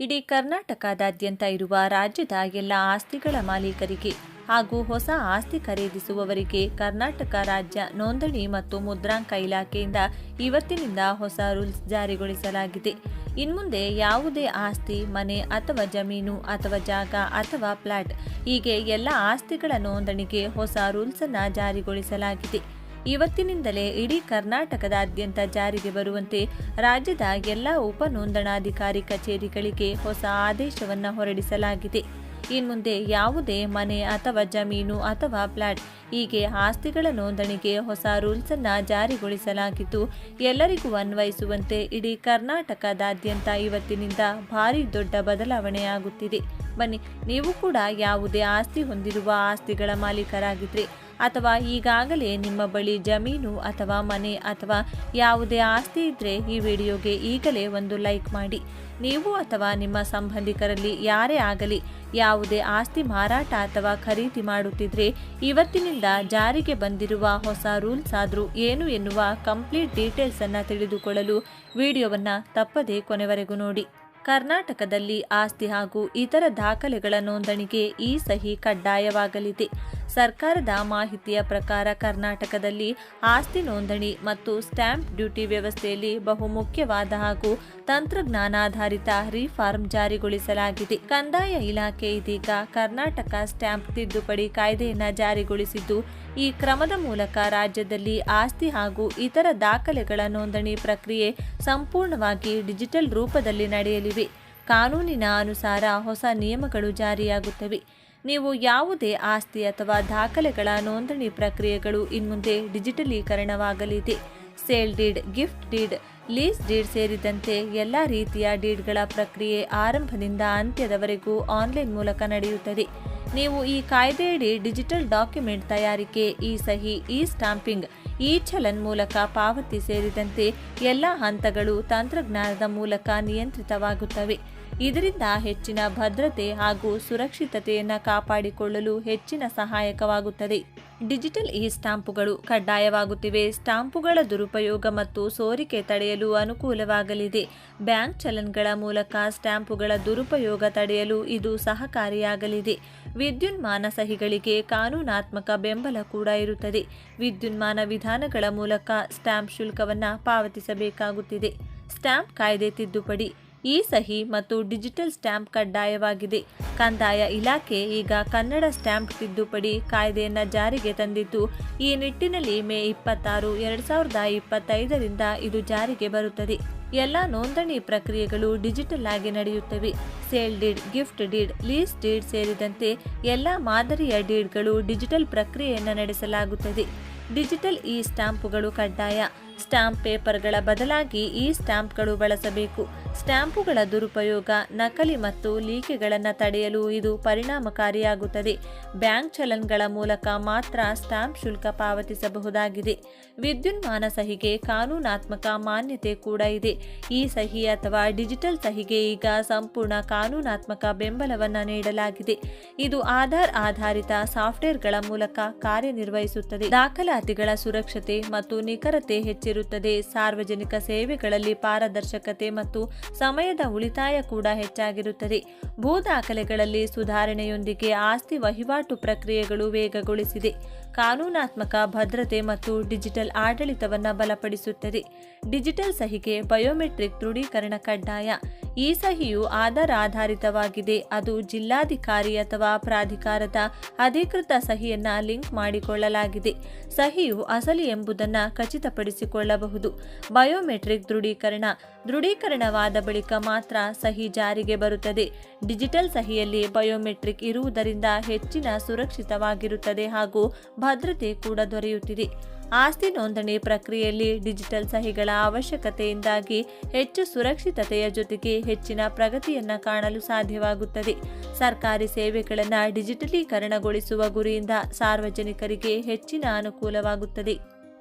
ಇಡೀ ಕರ್ನಾಟಕದಾದ್ಯಂತ ಇರುವ ರಾಜ್ಯದ ಎಲ್ಲ ಆಸ್ತಿಗಳ ಮಾಲೀಕರಿಗೆ ಹಾಗೂ ಹೊಸ ಆಸ್ತಿ ಖರೀದಿಸುವವರಿಗೆ ಕರ್ನಾಟಕ ರಾಜ್ಯ ನೋಂದಣಿ ಮತ್ತು ಮುದ್ರಾಂಕ ಇಲಾಖೆಯಿಂದ ಇವತ್ತಿನಿಂದ ಹೊಸ ರೂಲ್ಸ್ ಜಾರಿಗೊಳಿಸಲಾಗಿದೆ. ಇನ್ಮುಂದೆ ಯಾವುದೇ ಆಸ್ತಿ, ಮನೆ ಅಥವಾ ಜಮೀನು ಅಥವಾ ಜಾಗ ಅಥವಾ ಫ್ಲಾಟ್ ಹೀಗೆ ಎಲ್ಲ ಆಸ್ತಿಗಳ ನೋಂದಣಿಗೆ ಹೊಸ ರೂಲ್ಸ್ ಅನ್ನ ಜಾರಿಗೊಳಿಸಲಾಗಿದೆ. ಇವತ್ತಿನಿಂದಲೇ ಇಡೀ ಕರ್ನಾಟಕದಾದ್ಯಂತ ಜಾರಿಗೆ ಬರುವಂತೆ ರಾಜ್ಯದ ಎಲ್ಲ ಉಪ ನೋಂದಣಾಧಿಕಾರಿ ಕಚೇರಿಗಳಿಗೆ ಹೊಸ ಆದೇಶವನ್ನು ಹೊರಡಿಸಲಾಗಿದೆ. ಇನ್ಮುಂದೆ ಯಾವುದೇ ಮನೆ ಅಥವಾ ಜಮೀನು ಅಥವಾ ಫ್ಲಾಟ್ ಹೀಗೆ ಆಸ್ತಿಗಳ ನೋಂದಣಿಗೆ ಹೊಸ ರೂಲ್ಸ್ ಅನ್ನ ಜಾರಿಗೊಳಿಸಲಾಗಿದ್ದು, ಎಲ್ಲರಿಗೂ ಅನ್ವಯಿಸುವಂತೆ ಇಡೀ ಕರ್ನಾಟಕದಾದ್ಯಂತ ಇವತ್ತಿನಿಂದ ಭಾರಿ ದೊಡ್ಡ ಬದಲಾವಣೆಯಾಗುತ್ತಿದೆ. ಬನ್ನಿ, ನೀವು ಕೂಡ ಯಾವುದೇ ಆಸ್ತಿ ಹೊಂದಿರುವ ಆಸ್ತಿಗಳ ಮಾಲೀಕರಾಗಿದ್ರೆ ಅಥವಾ ಈಗಾಗಲೇ ನಿಮ್ಮ ಬಳಿ ಜಮೀನು ಅಥವಾ ಮನೆ ಅಥವಾ ಯಾವುದೇ ಆಸ್ತಿ ಇದ್ದರೆ ಈ ವಿಡಿಯೋಗೆ ಈಗಲೇ ಒಂದು ಲೈಕ್ ಮಾಡಿ. ನೀವು ಅಥವಾ ನಿಮ್ಮ ಸಂಬಂಧಿಕರಲ್ಲಿ ಯಾರೇ ಆಗಲಿ ಯಾವುದೇ ಆಸ್ತಿ ಮಾರಾಟ ಅಥವಾ ಖರೀದಿ ಮಾಡುತ್ತಿದ್ರೆ ಇವತ್ತಿನಿಂದ ಜಾರಿಗೆ ಬಂದಿರುವ ಹೊಸ ರೂಲ್ಸ್ ಆದರೂ ಏನು ಎನ್ನುವ ಕಂಪ್ಲೀಟ್ ಡೀಟೇಲ್ಸ್ ಅನ್ನು ತಿಳಿದುಕೊಳ್ಳಲು ವಿಡಿಯೋವನ್ನು ತಪ್ಪದೇ ಕೊನೆವರೆಗೂ ನೋಡಿ. ಕರ್ನಾಟಕದಲ್ಲಿ ಆಸ್ತಿ ಹಾಗೂ ಇತರ ದಾಖಲೆಗಳ ನೋಂದಣಿಗೆ ಈ ಸಹಿ ಕಡ್ಡಾಯವಾಗಲಿದೆ. ಸರ್ಕಾರದ ಮಾಹಿತಿಯ ಪ್ರಕಾರ ಕರ್ನಾಟಕದಲ್ಲಿ ಆಸ್ತಿ ನೋಂದಣಿ ಮತ್ತು ಸ್ಟ್ಯಾಂಪ್ ಡ್ಯೂಟಿ ವ್ಯವಸ್ಥೆಯಲ್ಲಿ ಬಹುಮುಖ್ಯವಾದ ಹಾಗೂ ತಂತ್ರಜ್ಞಾನಾಧಾರಿತ ರಿಫಾರ್ಮ್ ಜಾರಿಗೊಳಿಸಲಾಗಿದೆ. ಕಂದಾಯ ಇಲಾಖೆ ಇದೀಗ ಕರ್ನಾಟಕ ಸ್ಟ್ಯಾಂಪ್ ತಿದ್ದುಪಡಿ ಕಾಯ್ದೆಯನ್ನು ಜಾರಿಗೊಳಿಸಿದ್ದು, ಈ ಕ್ರಮದ ಮೂಲಕ ರಾಜ್ಯದಲ್ಲಿ ಆಸ್ತಿ ಹಾಗೂ ಇತರ ದಾಖಲೆಗಳ ನೋಂದಣಿ ಪ್ರಕ್ರಿಯೆ ಸಂಪೂರ್ಣವಾಗಿ ಡಿಜಿಟಲ್ ರೂಪದಲ್ಲಿ ನಡೆಯಲಿವೆ. ಕಾನೂನಿನ ಅನುಸಾರ ಹೊಸ ನಿಯಮಗಳು ಜಾರಿಯಾಗುತ್ತವೆ. ನೀವು ಯಾವುದೇ ಆಸ್ತಿ ಅಥವಾ ದಾಖಲೆಗಳ ನೋಂದಣಿ ಪ್ರಕ್ರಿಯೆಗಳು ಇನ್ಮುಂದೆ ಡಿಜಿಟಲೀಕರಣವಾಗಲಿದೆ. Sale deed, gift deed, lease deed ಸೇರಿದಂತೆ ಎಲ್ಲ ರೀತಿಯ ಡೀಡ್ಗಳ ಪ್ರಕ್ರಿಯೆ ಆರಂಭದಿಂದ ಅಂತ್ಯದವರೆಗೂ ಆನ್ಲೈನ್ ಮೂಲಕ ನಡೆಯುತ್ತದೆ. ನೀವು ಈ ಕಾಯ್ದೆಯಡಿ ಡಿಜಿಟಲ್ ಡಾಕ್ಯುಮೆಂಟ್ ತಯಾರಿಕೆ ಇ ಸಹಿ ಇ ಸ್ಟಾಂಪಿಂಗ್ ಇ ಚಲನ್ ಮೂಲಕ ಪಾವತಿ ಸೇರಿದಂತೆ ಎಲ್ಲ ಹಂತಗಳು ತಂತ್ರಜ್ಞಾನದ ಮೂಲಕ ನಿಯಂತ್ರಿತವಾಗುತ್ತವೆ. ಇದರಿಂದ ಹೆಚ್ಚಿನ ಭದ್ರತೆ ಹಾಗೂ ಸುರಕ್ಷಿತತೆಯನ್ನು ಕಾಪಾಡಿಕೊಳ್ಳಲು ಹೆಚ್ಚಿನ ಸಹಾಯಕವಾಗುತ್ತದೆ. Digital E ಸ್ಟಾಂಪುಗಳು ಕಡ್ಡಾಯವಾಗುತ್ತಿವೆ. ಸ್ಟಾಂಪುಗಳ ದುರುಪಯೋಗ ಮತ್ತು ಸೋರಿಕೆ ತಡೆಯಲು ಅನುಕೂಲವಾಗಲಿದೆ. ಬ್ಯಾಂಕ್ ಚಲನ್ಗಳ ಮೂಲಕ ಸ್ಟಾಂಪುಗಳ ದುರುಪಯೋಗ ತಡೆಯಲು ಇದು ಸಹಕಾರಿಯಾಗಲಿದೆ. ವಿದ್ಯುನ್ಮಾನ ಸಹಿಗಳಿಗೆ ಕಾನೂನಾತ್ಮಕ ಬೆಂಬಲ ಕೂಡ ಇರುತ್ತದೆ. ವಿದ್ಯುನ್ಮಾನ ವಿಧಾನಗಳ ಮೂಲಕ ಸ್ಟಾಂಪ್ ಶುಲ್ಕವನ್ನು ಪಾವತಿಸಬೇಕಾಗುತ್ತಿದೆ. ಸ್ಟಾಂಪ್ ಕಾಯ್ದೆ ತಿದ್ದುಪಡಿ ಈ ಸಹಿ ಮತ್ತು ಡಿಜಿಟಲ್ ಸ್ಟ್ಯಾಂಪ್ ಕಡ್ಡಾಯವಾಗಿದೆ. ಕಂದಾಯ ಇಲಾಖೆ ಈಗ ಕನ್ನಡ ಸ್ಟ್ಯಾಂಪ್ ತಿದ್ದುಪಡಿ ಕಾಯ್ದೆಯನ್ನು ಜಾರಿಗೆ ತಂದಿದ್ದು, ಈ ನಿಟ್ಟಿನಲ್ಲಿ ಮೇ ಇಪ್ಪತ್ತಾರು, ಎರಡು ಸಾವಿರದ ಇಪ್ಪತ್ತೈದರಿಂದ ಇದು ಜಾರಿಗೆ ಬರುತ್ತದೆ. ಎಲ್ಲ ನೋಂದಣಿ ಪ್ರಕ್ರಿಯೆಗಳು ಡಿಜಿಟಲ್ ಆಗಿ ನಡೆಯುತ್ತವೆ. Sale deed, gift deed, lease deed ಸೇರಿದಂತೆ ಎಲ್ಲ ಮಾದರಿಯ ಡೀಡ್ಗಳು ಡಿಜಿಟಲ್ ಪ್ರಕ್ರಿಯೆಯನ್ನು ನಡೆಸಲಾಗುತ್ತದೆ. ಡಿಜಿಟಲ್ ಇ ಸ್ಟಾಂಪುಗಳು ಕಡ್ಡಾಯ. ಸ್ಟಾಂಪ್ ಪೇಪರ್ಗಳ ಬದಲಾಗಿ ಈ ಸ್ಟ್ಯಾಂಪ್ಗಳು ಬಳಸಬೇಕು. ಸ್ಟ್ಯಾಂಪುಗಳ ದುರುಪಯೋಗ, ನಕಲಿ ಮತ್ತು ಲೀಕೆಗಳನ್ನು ತಡೆಯಲು ಇದು ಪರಿಣಾಮಕಾರಿಯಾಗುತ್ತದೆ. ಬ್ಯಾಂಕ್ ಚಲನ್ಗಳ ಮೂಲಕ ಮಾತ್ರ ಸ್ಟಾಂಪ್ ಶುಲ್ಕ ಪಾವತಿಸಬಹುದಾಗಿದೆ. ವಿದ್ಯುನ್ಮಾನ ಸಹಿಗೆ ಕಾನೂನಾತ್ಮಕ ಮಾನ್ಯತೆ ಕೂಡ ಇದೆ. ಈ ಸಹಿ ಅಥವಾ ಡಿಜಿಟಲ್ ಸಹಿಗೆ ಈಗ ಸಂಪೂರ್ಣ ಕಾನೂನಾತ್ಮಕ ಬೆಂಬಲವನ್ನು ನೀಡಲಾಗಿದೆ. ಇದು ಆಧಾರ್ ಆಧಾರಿತ ಸಾಫ್ಟ್ವೇರ್ಗಳ ಮೂಲಕ ಕಾರ್ಯನಿರ್ವಹಿಸುತ್ತದೆ. ದಾಖಲಾತಿಗಳ ಸುರಕ್ಷತೆ ಮತ್ತು ನಿಖರತೆ ಹೆಚ್ಚಿರುತ್ತದೆ. ಸಾರ್ವಜನಿಕ ಸೇವೆಗಳಲ್ಲಿ ಪಾರದರ್ಶಕತೆ ಮತ್ತು ಸಮಯದ ಉಳಿತಾಯ ಕೂಡ ಹೆಚ್ಚಾಗಿರುತ್ತದೆ. ಭೂ ದಾಖಲೆಗಳಲ್ಲಿ ಸುಧಾರಣೆಯೊಂದಿಗೆ ಆಸ್ತಿ ವಹಿವಾಟು ಪ್ರಕ್ರಿಯೆಗಳು ವೇಗಗೊಳಿಸಿದೆ. ಕಾನೂನಾತ್ಮಕ ಭದ್ರತೆ ಮತ್ತು ಡಿಜಿಟಲ್ ಆಡಳಿತವನ್ನು ಬಲಪಡಿಸುತ್ತದೆ. ಡಿಜಿಟಲ್ ಸಹಿಗೆ ಬಯೋಮೆಟ್ರಿಕ್ ದೃಢೀಕರಣ ಕಡ್ಡಾಯ. ಈ ಸಹಿಯು ಆಧಾರ್ ಆಧಾರಿತವಾಗಿದೆ ಅದು ಜಿಲ್ಲಾಧಿಕಾರಿ ಅಥವಾ ಪ್ರಾಧಿಕಾರದ ಅಧಿಕೃತ ಸಹಿಯನ್ನ ಲಿಂಕ್ ಮಾಡಿಕೊಳ್ಳಲಾಗಿದೆ. ಸಹಿಯು ಅಸಲಿ ಎಂಬುದನ್ನು ಖಚಿತಪಡಿಸಿಕೊಳ್ಳಬಹುದು. ಬಯೋಮೆಟ್ರಿಕ್ ದೃಢೀಕರಣ. ದೃಢೀಕರಣವಾದ ಬಳಿಕ ಮಾತ್ರ ಸಹಿ ಜಾರಿಗೆ ಬರುತ್ತದೆ. ಡಿಜಿಟಲ್ ಸಹಿಯಲ್ಲಿ ಬಯೋಮೆಟ್ರಿಕ್ ಇರುವುದರಿಂದ ಹೆಚ್ಚಿನ ಸುರಕ್ಷಿತವಾಗಿರುತ್ತದೆ ಹಾಗೂ ಭದ್ರತೆ ಕೂಡ ದೊರೆಯುತ್ತಿದೆ. ಆಸ್ತಿ ನೋಂದಣಿ ಪ್ರಕ್ರಿಯೆಯಲ್ಲಿ ಡಿಜಿಟಲ್ ಸಹಿಗಳ ಅವಶ್ಯಕತೆಯಿಂದಾಗಿ ಹೆಚ್ಚು ಸುರಕ್ಷಿತತೆಯ ಜೊತೆಗೆ ಹೆಚ್ಚಿನ ಪ್ರಗತಿಯನ್ನು ಕಾಣಲು ಸಾಧ್ಯವಾಗುತ್ತದೆ. ಸರ್ಕಾರಿ ಸೇವೆಗಳನ್ನು ಡಿಜಿಟಲೀಕರಣಗೊಳಿಸುವ ಗುರಿಯಿಂದ ಸಾರ್ವಜನಿಕರಿಗೆ ಹೆಚ್ಚಿನ ಅನುಕೂಲವಾಗುತ್ತದೆ.